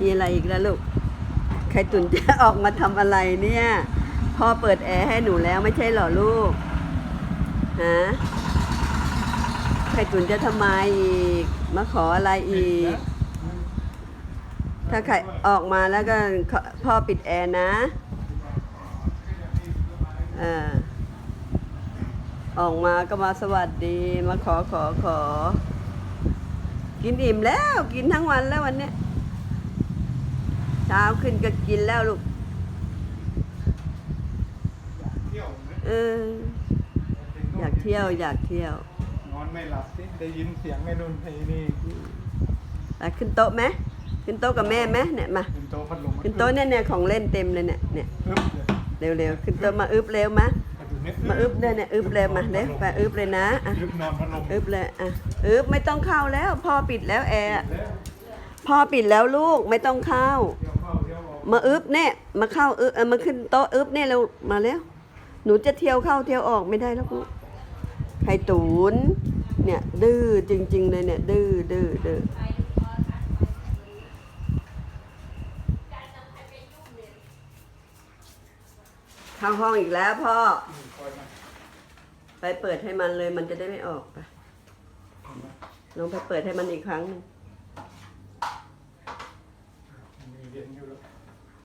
มีอะไรอีกแล้วลูก ไข่ตุ๋นจะออกมาทำอะไรเนี่ย พ่อเปิดแอร์ให้หนูแล้วไม่ใช่หรอลูก ฮะ ไข่ตุ๋นจะทำไมอีก มาขออะไรอีก ถ้าไข่ออกมาแล้วก็พ่อปิดแอร์นะเออออกมาก็มาสวัสดี มาขอขอขอ กินอิ่มแล้ว กินทั้งวันแล้ววันเนี้ย เช้าขึ้นก็กินแล้วลูกเที่ยวไหมเอออยากเที่ยวอยากเที่ยวนอนไม่หลับสิได้ยินเสียงไอ้นุ่นไอ้นี่ไปขึ้นโต๊ะไหมขึ้นโต๊ะกับแม่ไหมเนี่ยมาเป็นโต๊ะพัดลมขึ้นโต๊ะเนี่ยเนี่ยของเล่นเต็มเลยเนี่ยเนี่ยอึ๊บเลยเร็วๆขึ้นโต๊ะมาอึบเร็วมาไอ้ตัวเนี้ยมาอึบเลยเนี่ยอึบเลยมาเร็วไปอึบเลยนะอะอึ๊บนอนพัดลมอึบเลยอะอึบไม่ต้องเข้าแล้วพ่อปิดแล้วแอร์แล้วพ่อปิดแล้วลูกไม่ต้องเข้า มาอึบเนี่ยมาเข้าอึบเออมาขึ้นโต๊ะอึบเนี่ยเร็วมาเร็วหนูจะเที่ยวเข้าเที่ยวออกไม่ได้แล้วลูกไข่ตูนเนี่ยดื้อจริง ๆ เลยเนี่ย ดื้อดื้อดื้อเข้าห้องอีกแล้วพ่อ ไปเปิดให้มันเลยมันจะได้ไม่ออกไปลองไปเปิดให้มันอีกครั้งหนึ่ง